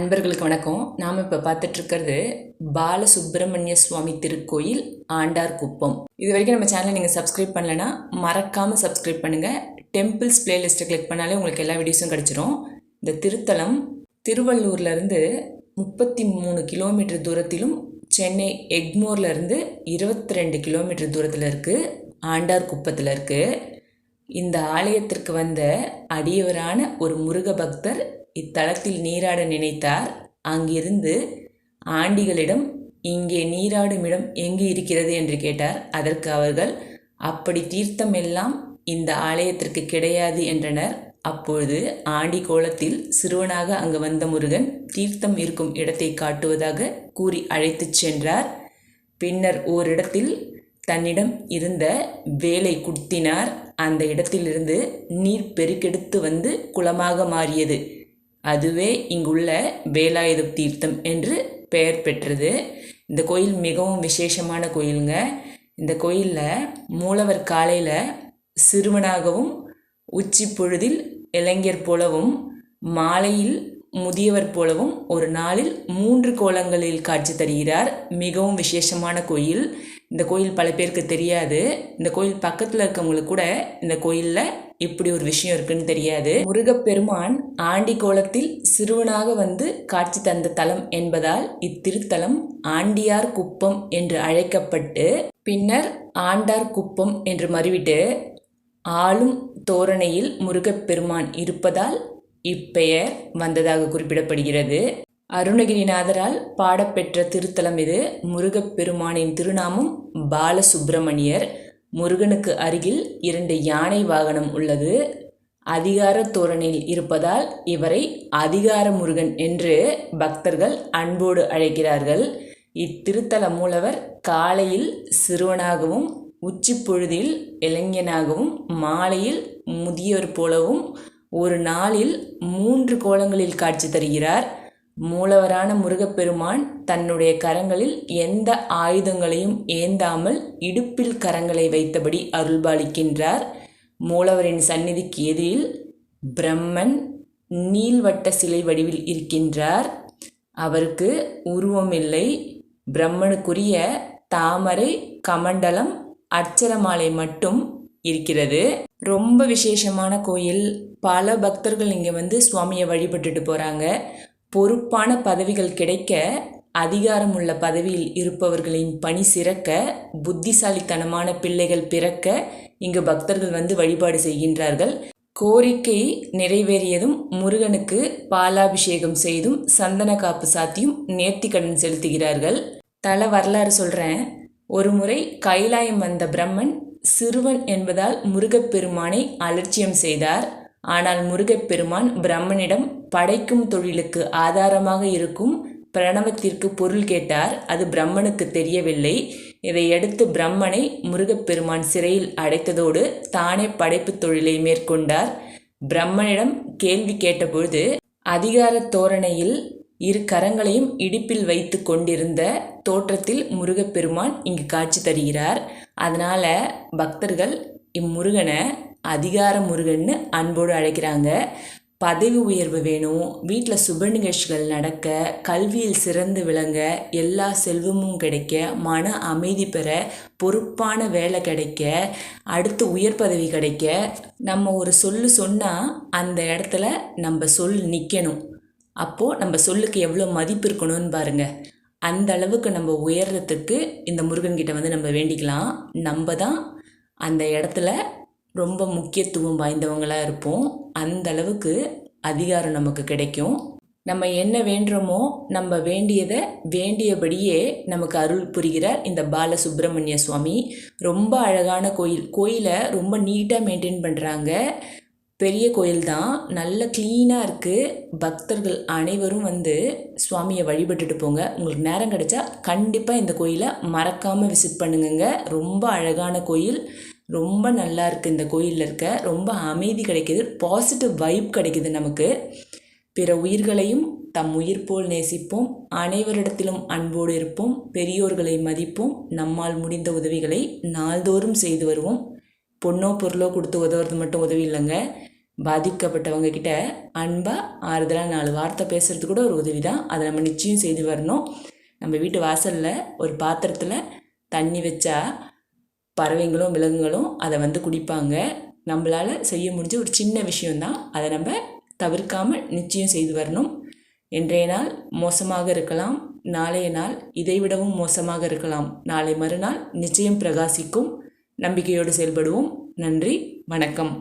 அன்பர்களுக்கு வணக்கம். நாம் இப்போ பார்த்துட்ருக்கிறது பாலசுப்பிரமணிய சுவாமி திருக்கோயில் ஆண்டார் குப்பம். இது வரைக்கும் நம்ம சேனலை நீங்கள் சப்ஸ்கிரைப் பண்ணலைன்னா மறக்காமல் சப்ஸ்கிரைப் பண்ணுங்கள் டெம்பிள்ஸ் பிளேலிஸ்ட்டை கிளிக் பண்ணாலே உங்களுக்கு எல்லா வீடியோஸும் கிடச்சிரும். இந்த திருத்தலம் திருவள்ளூர்லேருந்து முப்பத்தி மூணு கிலோமீட்டர் தூரத்திலும் சென்னை எக்மோர்லேருந்து இருபத்தி ரெண்டு கிலோமீட்டர் தூரத்தில் இருக்குது ஆண்டார் குப்பத்தில் இருக்குது இந்த ஆலயத்திற்கு வந்த அடியவரான ஒரு முருக பக்தர் இத்தலத்தில் நீராட நினைத்தார். அங்கிருந்து ஆண்டிகளிடம் இங்கே நீராடும் இடம் எங்கு இருக்கிறது? என்று கேட்டார். அதற்கு அவர்கள் அப்படி தீர்த்தம் எல்லாம் இந்த ஆலயத்திற்கு கிடையாது என்றனர். அப்பொழுது ஆண்டி கோலத்தில் சிறுவனாக அங்கு வந்த முருகன் தீர்த்தம் இருக்கும் இடத்தை காட்டுவதாக கூறி அழைத்துச் சென்றார். பின்னர் ஓரிடத்தில் தன்னிடம் இருந்த வேலை குத்தினார் அந்த இடத்திலிருந்து நீர் பெருக்கெடுத்து வந்து குளமாக மாறியது. அதுவே இங்குள்ள வேலாயுத தீர்த்தம் என்று பெயர் பெற்றது. இந்த கோயில் மிகவும் விசேஷமான கோயிலுங்க. இந்த கோயிலில் மூலவர் காலையில் சிறுவனாகவும் உச்சி பொழுதில் இளைஞர் போலவும் மாலையில் முதியவர் போலவும் ஒரு நாளில் மூன்று கோலங்களில் காட்சி தருகிறார். மிகவும் விசேஷமான கோயில். இந்த கோயில் பல பேருக்கு தெரியாது. இந்த கோயில் பக்கத்தில் இருக்கவங்களுக்கு கூட இந்த கோயிலில் இப்படி ஒரு விஷயம் இருக்குன்னு தெரியாது. முருகப்பெருமான் ஆண்டி கோலத்தில் சிறுவனாக வந்து காட்சி தந்த தலம் என்பதால் இத்திருத்தலம் ஆண்டியார் குப்பம் என்று அழைக்கப்பட்டு பின்னர் ஆண்டார் குப்பம் என்று மறுவிட்டு ஆளும் தோரணையில் முருகப்பெருமான் இருப்பதால் இப்பெயர் வந்ததாக குறிப்பிடப்படுகிறது. அருணகிரிநாதரால் பாடப்பெற்ற திருத்தலம் இது முருகப்பெருமானின் திருநாமம் பாலசுப்பிரமணியர் முருகனுக்கு அருகில் இரண்டு யானை வாகனம் உள்ளது. அதிகார தோரணையில் இருப்பதால் இவரை அதிகார முருகன் என்று பக்தர்கள் அன்போடு அழைக்கிறார்கள். இத்திருத்தல மூலவர் காலையில் சிறுவனாகவும் உச்சி பொழுதில் இளைஞனாகவும் மாலையில் முதியோர் போலவும் ஒரு நாளில் மூன்று கோலங்களில் காட்சி தருகிறார். மூலவரான முருகப்பெருமான் தன்னுடைய கரங்களில் எந்த ஆயுதங்களையும் ஏந்தாமல் இடுப்பில் கரங்களை வைத்தபடி அருள்பாலிக்கின்றார். மூலவரின் சந்நிதிக்கு எதிரில் பிரம்மன் நீள்வட்ட சிலை வடிவில் இருக்கின்றார். அவருக்கு உருவமில்லை. பிரம்மனுக்குரிய தாமரை கமண்டலம் அச்சரமாலை மட்டும் இருக்கிறது. ரொம்ப விசேஷமான கோயில். பல பக்தர்கள் இங்கே வந்து சுவாமியை வழிபட்டுட்டு போகிறாங்க பொறுப்பான பதவிகள் கிடைக்க அதிகாரமுள்ள பதவியில் இருப்பவர்களின் பணி சிறக்க புத்திசாலித்தனமான பிள்ளைகள் பிறக்க இங்கு பக்தர்கள் வந்து வழிபாடு செய்கின்றார்கள். கோரிக்கை நிறைவேறியதும் முருகனுக்கு பாலாபிஷேகம் செய்தும் சந்தன காப்பு சாத்தியும் நேர்த்திக்கடன் செலுத்துகிறார்கள். தல வரலாறு சொல்கிறேன் ஒரு முறை கைலாயம் வந்த பிரம்மன் சிறுவன் என்பதால் முருகப்பெருமானை அலட்சியம் செய்தார். ஆனால் முருகப்பெருமான் பிரம்மனிடம் படைக்கும் தொழிலுக்கு ஆதாரமாக இருக்கும் பிரணவத்திற்கு பொருள் கேட்டார். அது பிரம்மனுக்கு தெரியவில்லை. இதையடுத்து பிரம்மனை முருகப்பெருமான் சிறையில் அடைத்ததோடு தானே படைப்பு தொழிலை மேற்கொண்டார். பிரம்மனிடம் கேள்வி கேட்டபொழுது அதிகார தோரணையில் இரு கரங்களையும் இடுப்பில் வைத்து கொண்டிருந்த தோற்றத்தில் முருகப்பெருமான் இங்கு காட்சி தருகிறார். அதனால் பக்தர்கள் இம்முருகனை அதிகார முருகன்னு அன்போடு அழைக்கிறாங்க. பதவி உயர்வு வேணும் வீட்டில் சுப நிகழ்ச்சிகள் நடக்க கல்வியில் சிறந்து விளங்க எல்லா செல்வமும் கிடைக்க மன அமைதி பெற பொறுப்பான வேலை கிடைக்க அடுத்து உயர் பதவி கிடைக்க நம்ம ஒரு சொல்லு சொன்னால் அந்த இடத்துல நம்ம சொல் நிற்கணும் அப்போது நம்ம சொல்லுக்கு எவ்வளோ மதிப்பு இருக்கணும்னு பாருங்கள் அந்த அளவுக்கு நம்ம உயர்றதுக்கு இந்த முருகன்கிட்ட வந்து நம்ம வேண்டிக்கலாம். நம்ம தான் அந்த இடத்துல ரொம்ப முக்கியத்துவம் வாய்ந்தவங்களாக இருப்போம். அந்த அளவுக்கு அதிகாரம் நமக்கு கிடைக்கும். நம்ம என்ன வேண்டுறோமோ நம்ம வேண்டியதை வேண்டியபடியே நமக்கு அருள் புரிகிறார் இந்த பாலசுப்ரமணிய சுவாமி. ரொம்ப அழகான கோயில். கோயிலை ரொம்ப நீட்டாக மெயின்டைன் பண்ணுறாங்க பெரிய கோயில் தான். நல்ல க்ளீனாக இருக்குது பக்தர்கள் அனைவரும் வந்து சுவாமியை வழிபட்டுட்டு போங்க. உங்களுக்கு நேரம் கிடைச்சா கண்டிப்பாக இந்த கோயிலை மறக்காமல் விசிட் பண்ணுங்கங்க. ரொம்ப அழகான கோயில். ரொம்ப நல்லா இருக்குது இந்த கோயிலில் இருக்க. ரொம்ப அமைதி கிடைக்கிது. பாசிட்டிவ் வைப் கிடைக்குது நமக்கு. பிற உயிர்களையும் தம் உயிர் போல் நேசிப்போம். அனைவரிடத்திலும் அன்போடு இருப்போம். பெரியோர்களை மதிப்போம். நம்மால் முடிந்த உதவிகளை நாள்தோறும் செய்து வருவோம். பொண்ணோ பொருளோ கொடுத்து உதவுறது மட்டும் உதவி இல்லைங்க. பாதிக்கப்பட்டவங்க கிட்ட அன்பாக ஆறுதலாக நாலு வார்த்தை பேசுறது கூட ஒரு உதவி தான் அதை நம்ம நிச்சயம் செய்து வரணும். நம்ம வீட்டு வாசலில் ஒரு பாத்திரத்தில் தண்ணி வச்சா பறவைங்களும் விலங்குகளும் அதை வந்து குடிப்பாங்க. நம்மளால் செய்ய முடிஞ்ச ஒரு சின்ன விஷயம்தான். அதை நம்ம தவிர்க்காமல் நிச்சயம் செய்து வரணும். இன்றைய நாள் மோசமாக இருக்கலாம். நாளைய நாள் இதைவிடவும் மோசமாக இருக்கலாம். நாளை மறுநாள் நிச்சயம் பிரகாசிக்கும். நம்பிக்கையோடு செயல்படுவோம். நன்றி. வணக்கம்.